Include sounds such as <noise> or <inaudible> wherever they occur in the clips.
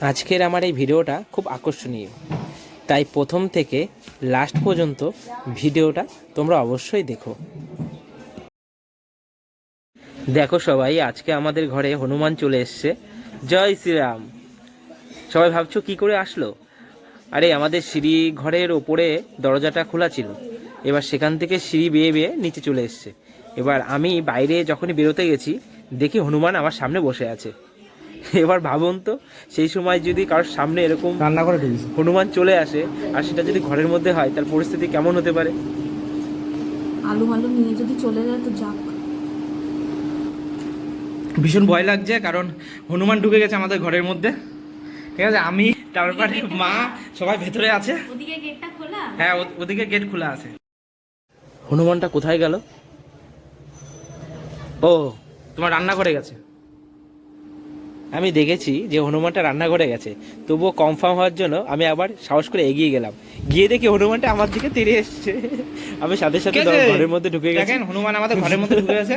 আজকের আমার এই ভিডিওটা খুব আকর্ষণীয়। তাই প্রথম থেকে লাস্ট পর্যন্ত ভিডিওটা তোমরা অবশ্যই দেখো। দেখো সবাই, আজকে আমাদের ঘরে হনুমান চলে এসছে। জয় শ্রীরাম। সবাই ভাবছ কি করে আসলো? আরে, আমাদের সিঁড়ি ঘরের ওপরে দরজাটা খোলা ছিল। এবার সেখান থেকে সিঁড়ি বেয়ে বেয়ে নিচে চলে এসছে। এবার আমি বাইরে যখনই বেরোতে গেছি, দেখি হনুমান আমার সামনে বসে আছে। <laughs> এবার ভাবুন তো সেই সময় যদি কারোর সামনে এরকম রান্না করে হনুমান চলে আসে আর সেটা যদি ঘরের মধ্যে হয় তার পরিস্থিতি কেমন হতে পারে? আলু মালু নিয়ে যদি চলে যায় তো যাক। ভীষণ ভয় লাগছে কারণ হনুমান ঢুকে গেছে আমাদের ঘরের মধ্যে। ঠিক আছে আমি তারপরে মা সবাই ভেতরে আছে। ওদিকে গেটটা খোলা? হ্যাঁ ও- ওদিকে গেট খোলা আছে। হনুমানটা কোথায় গেল? ও তোমার রান্না করে গেছে। আমি দেখেছি যে হনুমানটা রান্না করে গেছে। তবুও কনফার্ম হওয়ার জন্য আমি আবার সাহস করে এগিয়ে গেলাম। গিয়ে দেখি হনুমানটা আমার দিকে তেড়ে এসছে। আমি সাথে সাথে ঘরের মধ্যে ঢুকে গেছি। হনুমান আমাদের ঘরের মধ্যে ঢুকে গেছে।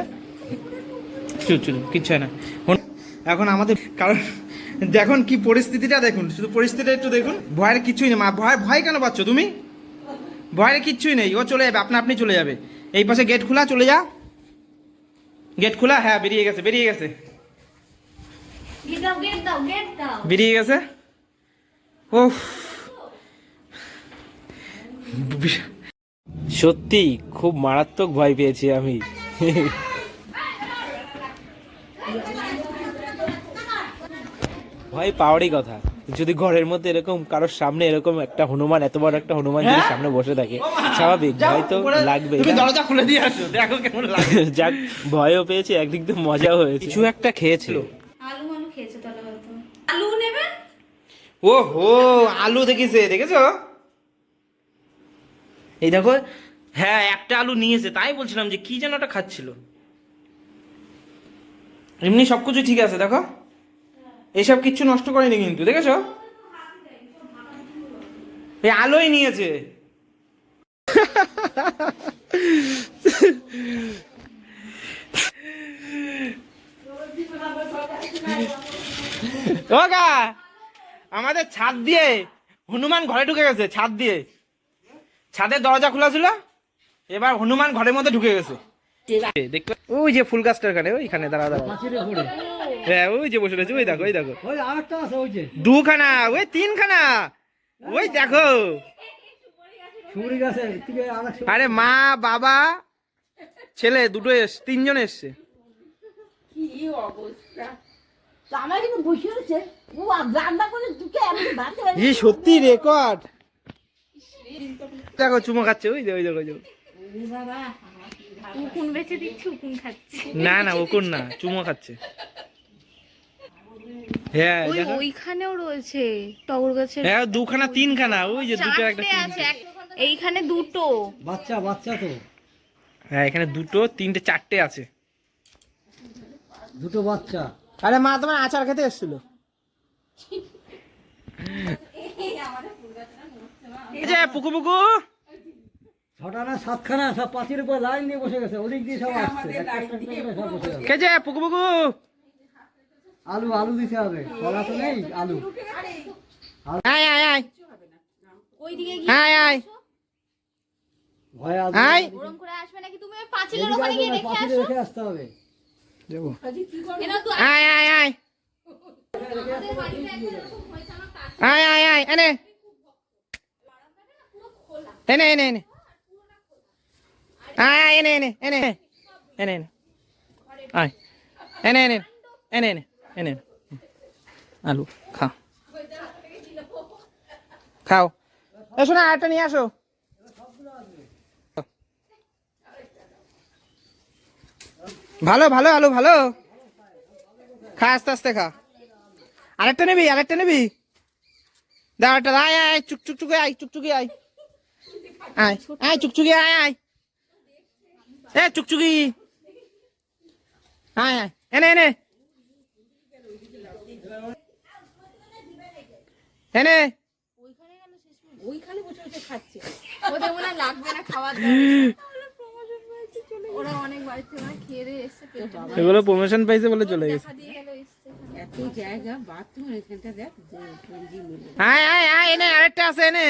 চুপ চুপ কিচ্ছু না। এখন আমাদের কারণ দেখুন কি পরিস্থিতিটা দেখুন। শুধু পরিস্থিতিটা একটু দেখুন। ভয়ের কিছুই নেই। মা ভয় ভয় কেন পাচ্ছ তুমি? ভয়ের কিচ্ছুই নেই। ও চলে যাবে আপনা আপনি চলে যাবে। এই পাশে গেট খোলা চলে যা। গেট খোলা হ্যাঁ বেরিয়ে গেছে বেরিয়ে গেছে গেট দাও গেট দাও গেট দাও বেরিয়ে গেছে? ও সত্যি খুব মারাত্মক ভয় পেয়েছি আমি। ভয় পাওয়ারই কথা। যদি ঘরের মধ্যে এরকম কারোর সামনে এরকম একটা হনুমান এত বড় একটা হনুমান যদি হ্যাঁ? সামনে বসে থাকে স্বাভাবিক ভয় তো লাগবে দরজা খুলে দিয়ে আসো দেখো কেমন লাগে। যাক ভয়ও পেয়েছি একদিক তো মজাও হয়েছে। কিছু একটা খেয়েছিল আলু মালু খেয়েছে তাহলে হয়তো আলু নেবে ও হো আলু দেখিছে, দেখেছ? এই দেখো হ্যাঁ একটা আলু নিয়েছে, তাই বলছিলাম যে কি যেন ওটা খাচ্ছিল। এমনি সবকিছু ঠিক আছে, দেখো। এইসব কিচ্ছু নষ্ট করেনি কিন্তু, দেখেছ? এই আলোই নিয়েছে। ও গা! আমাদের ছাদ দিয়ে হনুমান ঘরে ঢুকে গেছে ছাদ দিয়ে। ছাদের দরজা খোলা ছিল এবার হনুমান ঘরের মধ্যে ঢুকে গেছে। ওই যে ফুল গাছটার এখানে ওইখানে দাঁড়া দাঁড়া হ্যাঁ ওই যে বসে রয়েছে ওই দেখো ওই দেখো। দুখানা ওই তিনখানা ওই দেখো। আরে মা বাবা ছেলে দুটো এস তিনজন এসছে। আমার কিন্তু বসে রয়েছে। ও রান্না করে দুটো আমি ভাতে এই সত্যি রেকর্ড দেখো চুমো খাচ্ছে ওই যে ওই দেখো ওই দেখো। উকুন বেঁচে দিচ্ছি উকুন খাচ্ছি। না না ওকুন না চুমো খাচ্ছে। হ্যাঁ দেখো। ওইখানেও রয়েছে টগর গাছের হ্যাঁ দুখানা তিনখানা ওই যে দুটো একটা চারটে আছে এক- এইখানে দুটো। বাচ্চা বাচ্চা তো। হ্যাঁ এখানে দুটো তিনটে চারটে আছে। দুটো বাচ্চা। আরে মা তোমার আচার খেতে এসেছিল। এই যে পুকু পুকু। ছটা না সাতখানা সব পাঁচির উপর লাইন দিয়ে বসে গেছে ওদিক দিয়ে সব আসছে। কে যে পুকু পুকু। আলু আলু দিতে হবে কলা তো নেই আলু। আয় আয় আয়। আয় আয়। ভয় আয়। ওরম করে আসবে নাকি? তুমি পাঁচিলের ওখানে গিয়ে দেখে পাঁচিলে আসো। আসতে হবে। যাব। আয়। আয় আয় আয়। আয় আয় এনে। এনে এনে এনে। আয় আয় এনে এনে এনে এনে এনে আয়। এনে এনে এনে এনে এনে। আলু খা। খাও। এসো না আরেকটা নিয়ে আসো। ভালো ভালো, আলু ভালো। খা, আস্তে আস্তে খা। আরেকটা নিবি আরেকটা নিবি। আয় আয় চুক চুক, চুকে আয় চুকচুকি আয়। আয় আয় আয় এ আয় আয়, এনে এনে। এনে। ওইখানে বসে বসে খাচ্ছে। ওদের মনে লাগবে না দাওয়ার ওরা অনেক বাড়িতে খেয়ে দিয়ে এসছে এগুলো প্রমোশন পাইছে বলে চলে গেছে। এত জায়গা বাথরুম এখানটা দেখ আয় আয় আয় এনে আরেকটা আছে এনে।